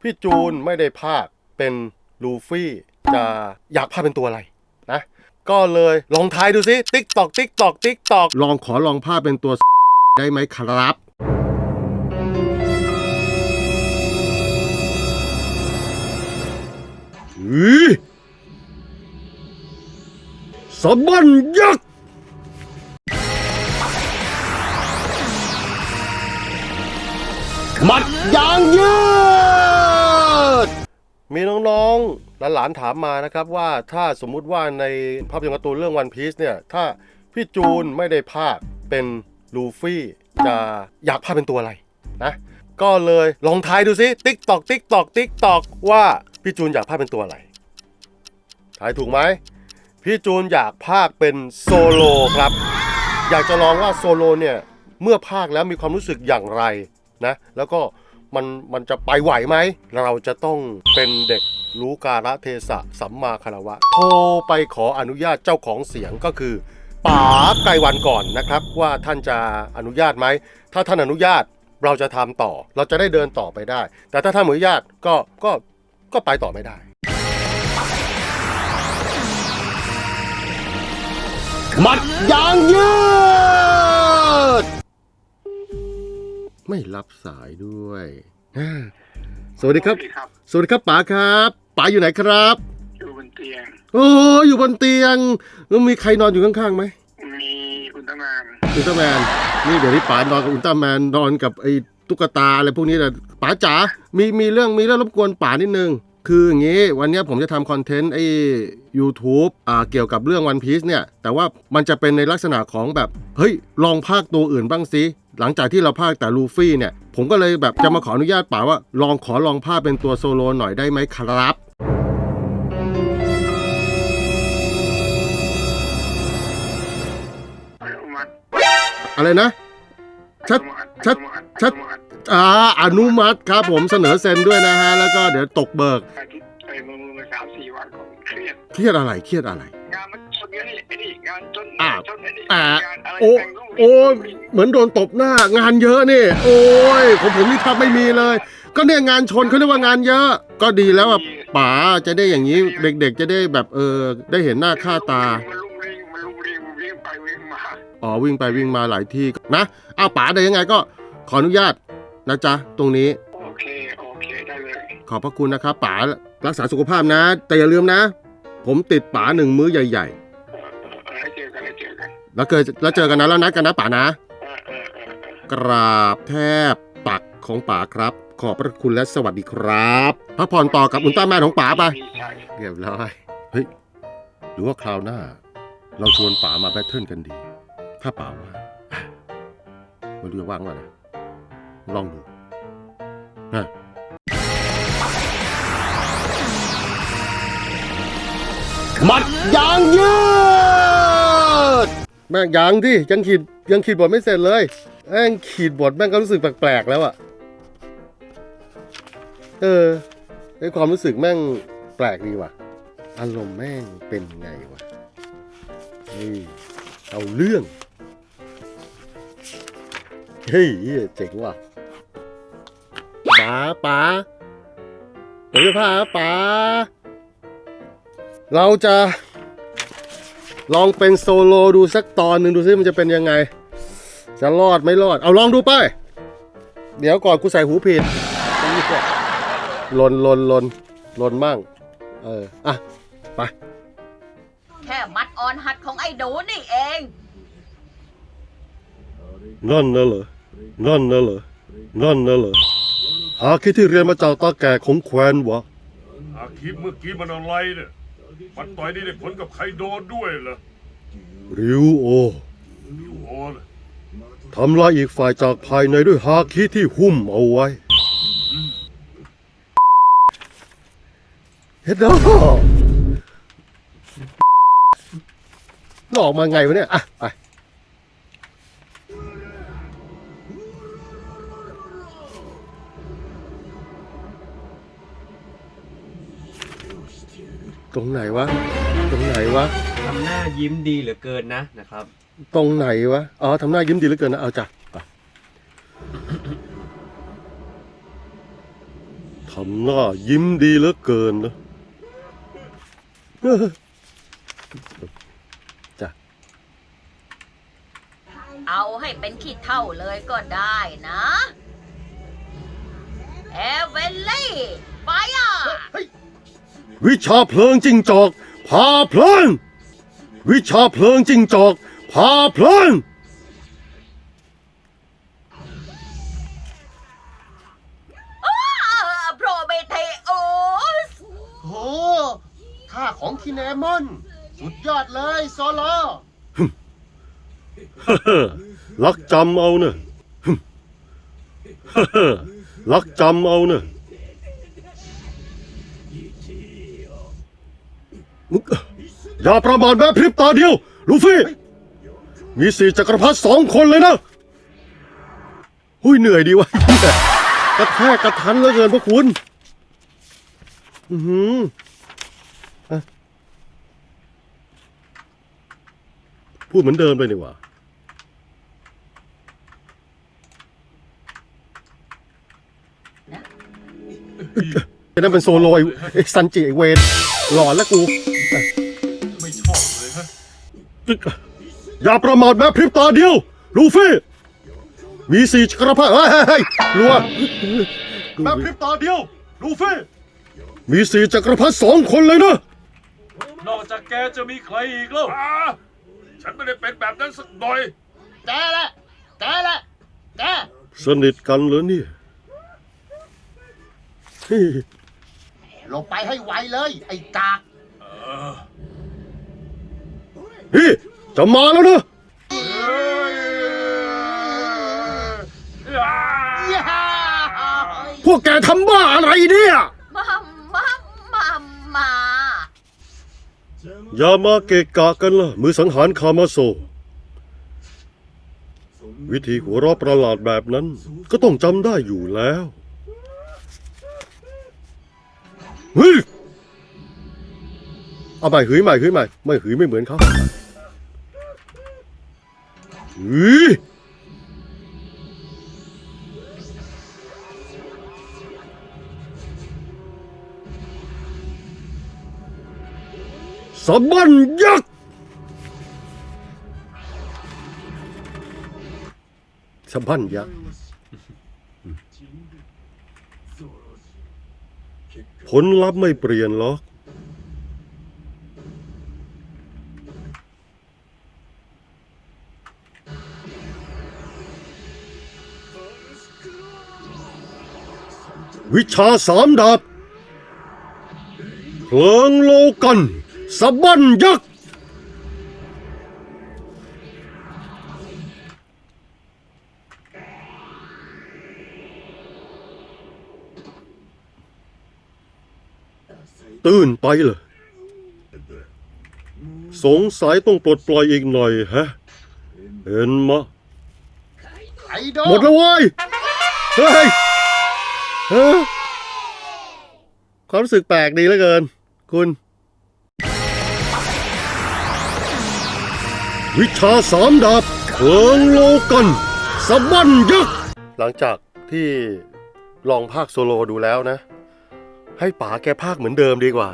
พี่จูนไม่ได้ภาคเป็นลูฟี่จะอยากภาคเป็นตัวอะไรนะก็เลยลองทายดูสิติ๊กตอกติ๊กตอกติ๊กตอกลองขอลองภาพเป็นตัวได้ไหมครับอือสบันยักษ์มัดยางยืด มีน้องๆหลานๆถามมานะครับว่าถ้าสมมุติว่าในภาพยนตร์การ์ตูนเรื่องวันพีซเนี่ย ถ้าพี่จูนไม่ได้ภาคเป็นลูฟี่จะอยากภาคเป็นตัวอะไรนะ ก็เลยลองทายดูสิติ๊กตอกติ๊กตอกติ๊กตอกว่าพี่จูนอยากภาคเป็นตัวอะไรทายถูกไหมพี่จูนอยากภาคเป็นโซโลครับ อยากจะลองว่าโซโลเนี่ยเมื่อภาคแล้วมีความรู้สึกอย่างไรนะ แล้วก็ มันมันจะไปไหวไหม เราจะต้องเป็นเด็กรู้กาลเทศะสัมมาคารวะ โทรไปขออนุญาตเจ้าของเสียงก็คือป๋าไกรวันก่อนนะครับ ว่าท่านจะอนุญาตไหม ถ้าท่านอนุญาตเราจะทำต่อ เราจะได้เดินต่อไปได้ แต่ถ้าท่านไม่อนุญาตก็ก็ก็ไปต่อไม่ได้มัดยางยืด ไม่รับสายด้วยอ่าสวัสดีครับสวัสดีครับสวัสดีครับป๋าครับป๋าอยู่ไหนครับ อยู่บนเตียง โอ้อยู่บนเตียงแล้วมีใครนอนอยู่ข้างๆไหมมีอุลตร้าแมนอุลตร้าแมนนี่เดี๋ยวนี้ป๋านอนกับอุลตร้าแมนนอนกับไอ้ตุ๊กตาอะไรพวกนี้แหละป๋าจ๋ามีมีเรื่องมีเรื่องรบกวนป๋านิดนึง คืออย่างนี้ วันเนี้ยผมจะทำคอนเทนต์ไอ้ YouTube อ่าเกี่ยวกับเรื่องวันพี e เนี่ย แต่ว่ามันจะเป็นในลักษณะของแบบ เฮ้ย ลองภาคตัวอื่นบ้างสิ หลังจากที่เราภาคแต่ลูฟี่เนี่ย ผมก็เลยแบบจะมาขออนุญาตป๋าว่า ลองขอลองภาคเป็นตัวโซโลหน่อยได้ไหมครับอนุมัติอะไรนะ ชัดอนุมัติชัดอนุมัติชัดอนุมัติอ่าอนุมัติครับผมเสนอเซ็นด้วยนะฮะ แล้วก็เดี๋ยวตกเบิกอาทิตย์ไปมือมือสามสี่วันผมเครียด เครียดอะไร เครียดอะไร งานมัน ชนกันนี่ไอ้นี่งานชนอ่าชนไอ้นี่อ่างานอะไรโอ้แต่งรูปโอ้เหมือนโดนตบหน้างานเยอะนี่ โอ้ยผมผมนี่แทบไม่มีเลย ก็เนี่ยงานชนเขาเรียกว่างานเยอะ ก็ดีแล้วอะป๋าจะได้อย่างนี้เด็กๆ จะได้แบบเออ ได้เห็นหน้าค่าตา มันลุงลิงมันลุงลิงมันวิ่งไปวิ่งมาอ๋อวิ่งไปวิ่งมาหลายที่นะเอาป๋าได้ยังไงก็ขออนุญาตนะจ๊ะตรงนี้โอเคโอเคได้เลยขอบพระคุณนะครับป๋ารักษาสุขภาพนะ แต่อย่าลืมนะ ผมติดป๋าหนึ่งมื้อใหญ่เแล้วเกิดแล้วเจอกันนะแล้วนัดกันนะป๋านะเออเออเออเออกราบแทบปักของป๋าครับ ขอบพระคุณและสวัสดีครับพักผ่อนต่อกับอุลตร้าแมนของป๋าไปดีใจเรียบร้อยเฮ้ยหรือว่าคราวหน้า เราชวนป๋ามาแบทเทิลกันดี ถ้าป๋าว่าอะไม่รู้จะว่างว่านะลองดูนะมัดยางยืด แม่งยังที่ยังขีดยังขีดบทไม่เสร็จเลยแม่งขีดบทแม่งก็รู้สึกแปลกๆแล้วอะเออไอความรู้สึกแม่งแปลกดีว่ะ อารมณ์แม่งเป็นไงวะเฮ้ยเอาเรื่อง เฮ้ยเจ๋งว่ะป๋าป๋าเดี๋ยวจะพาป๋าเราจะ ลองเป็นโซโลดูสักตอนหนึ่งดูซิมันจะเป็นยังไง จะรอดไม่รอด เอาลองดูไป เดี๋ยวก่อนกูใส่หูผิดลนลนลนลนมั่ง เออ อะ ไป แค่มัดออนหัดของไอ้หนูนี่เองนั่นนะเหรอนั่นนะเหรอนั่นนะเหรอหาคิดที่เรียนมาจากตาแก่ของแควนวะอาคลิปเมื่อกี้มันอะไรเนี่ย มันต่อยนี่ได้ผลกับใครโดนด้วยเหรอริวโออยู่โอ้เลยทำลายอีกฝ่ายจากภายในด้วยฮาคิที่หุ้มเอาไว้เฮ็ดดอหลอกมาไงวะเนี่ย อะ ไป ตรงไหนวะ ตรงไหนวะ ทำหน้ายิ้มดีเหลือเกินนะนะครับ ตรงไหนวะ อ๋อทำหน้ายิ้มดีเหลือเกินนะเอาจ้ะไปทำหน้ายิ้มดีเหลือเกินนะจ้ะเอาให้เป็นขี้เท่าเลยก็ได้นะ เอเวลลี่ไฟอะ วิชาเพลิงจิงจอกพาเพลิงวิชาเพลิงจิงจอกพาเพลิงโปรเมเทโอสโหท่าของคินเนมอน สุดยอดเลยโซโลลักจำเอาเนอะลักจำเอาเนอะ มึงอย่าประมาทแม้พริบตาเดียว ลูฟี่ มีสี่จักรพรรดิสองคนเลยนะหุยเหนื่อยดีวะกระแทกกระทันเหลือเกินพวกคุณ อือหืออะพูดเหมือนเดิมเลยนี่หว่าไอ้นั่นเป็นโซโลไอ้ไอ้ซันจิไอ้เวนหลอนแล้วกู อย่าประมาทแม้พริบตาเดียว ลูฟี่ มีสี่จักรพรรดิเฮ้ยเฮ้ยเฮ้ยรัวแม้พริบตาเดียว ลูฟี่ มีสี่จักรพรรดิสองคนเลยนะ นอกจากแกจะมีใครอีกแล้วฉันไม่ได้เป็นแบบนั้นสักหน่อย แกละแกละแกสนิทกันเหรอเนี่ยเฮ้ย ลงไปให้ไวเลย ไอ้กากเฮ้ ยจะมาแล้วนะย่าพวกแกทำบ้าอะไรเนี่ยมามามามาอย่ามาเกะกะกันล่ะ มือสังหารคามาโซ วิธีหัวเราะประหลาดแบบนั้น ก็ต้องจำได้อยู่แล้วเฮ้ยเอาใหม่หืยใหม่หืยใหม่ ไม่หืยไม่เหมือนเขาหืย สะบันยักษ์สะบันยักษ์ผลลัพธ์ไม่เปลี่ยนหรอก วิชาสามดาบเพลิงโลกันสะบันยักษ์ตื่นไปเลยสงสัยต้องปลดปล่อยอีกหน่อยฮะ เห็นมะไอ้โดหมดแล้วเว้ย เฮ้ยเฮ้ย ความรู้สึกแปลกดีเหลือเกิน คุณ วิชาสามดาบเพิงโลกันสะบันยักษ์หลังจากที่ลองภาคโซโลดูแล้วนะ ให้ป๋าแกภาคเหมือนเดิมดีกว่า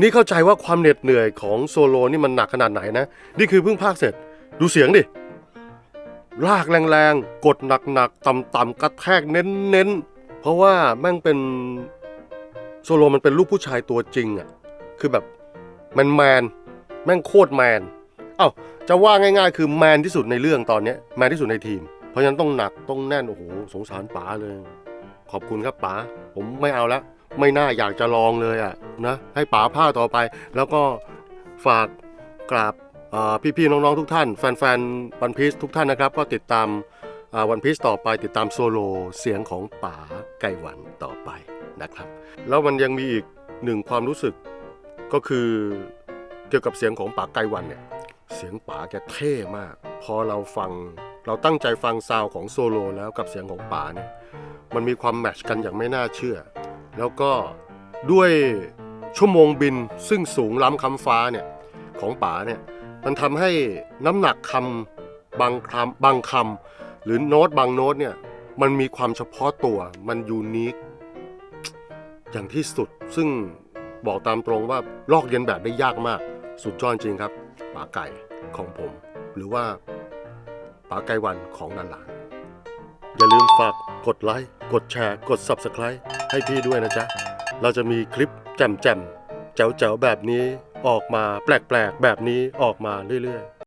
นี่เข้าใจว่าความเหน็ดเหนื่อยของโซโลนี่มันหนักขนาดไหนนะ นี่คือเพิ่งภาคเสร็จ ดูเสียงดิลากแรงๆ กดหนักๆ ต่ำๆกระแทกเน้นๆ เพราะว่าแม่งเป็นโซโลมันเป็นลูกผู้ชายตัวจริงอะ่ะคือแบบแมนแมนแม่งโคตรแมนเอ้าจะว่าง่าย ๆ คือแมนที่สุดในเรื่องตอนเนี้ยแมนที่สุดในทีม เพราะฉะนั้นต้องหนักต้องแน่นโอ้โหสงสารป๋าเลย ขอบคุณครับป๋าผมไม่เอาแล้วไม่น่าอยากจะลองเลยอะ่ะนะให้ป๋าผ้าต่อไป แล้วก็ฝากกราบพี่ๆน้องๆทุกท่าน แฟนๆวันพีซทุกท่านนะครับ ก็ติดตาม วันพีซต่อไปติดตามโซโลเสียงของป๋าไก่หวันต่อไปนะครับ แล้วมันยังมีอีกหนึ่งความรู้สึกก็คือเกี่ยวกับเสียงของป๋าไก่หวันเนี่ยเสียงป๋าแกเท่มาก พอเราฟังเราตั้งใจฟังซาวของโซโลแล้วกับเสียงของป๋าเนี่ยมันมีความแมชกันอย่างไม่น่าเชื่อ แล้วก็ด้วยชั่วโมงบินซึ่งสูงล้ำคำฟ้าเนี่ยของป๋าเนี่ยมันทำให้น้ำหนักคำบางคำบางคำ หรือโน้ตบางโน้ตเนี่ยมันมีความเฉพาะตัวมันยูนิคอย่างที่สุดซึ่งบอกตามตรงว่าลอกเลียนแบบได้ยากมาก สุดยอดจริงครับป๋าไก่ของผม หรือว่าป๋าไก่วันของหลานๆอย่าลืมฝากกดไลค์กดแชร์กด Subscribe ให้พี่ด้วยนะจ๊ะ เราจะมีคลิปแจ่มๆแจ๋วๆแบบนี้ออกมาแปลกๆ แบบนี้ออกมาเรื่อยๆ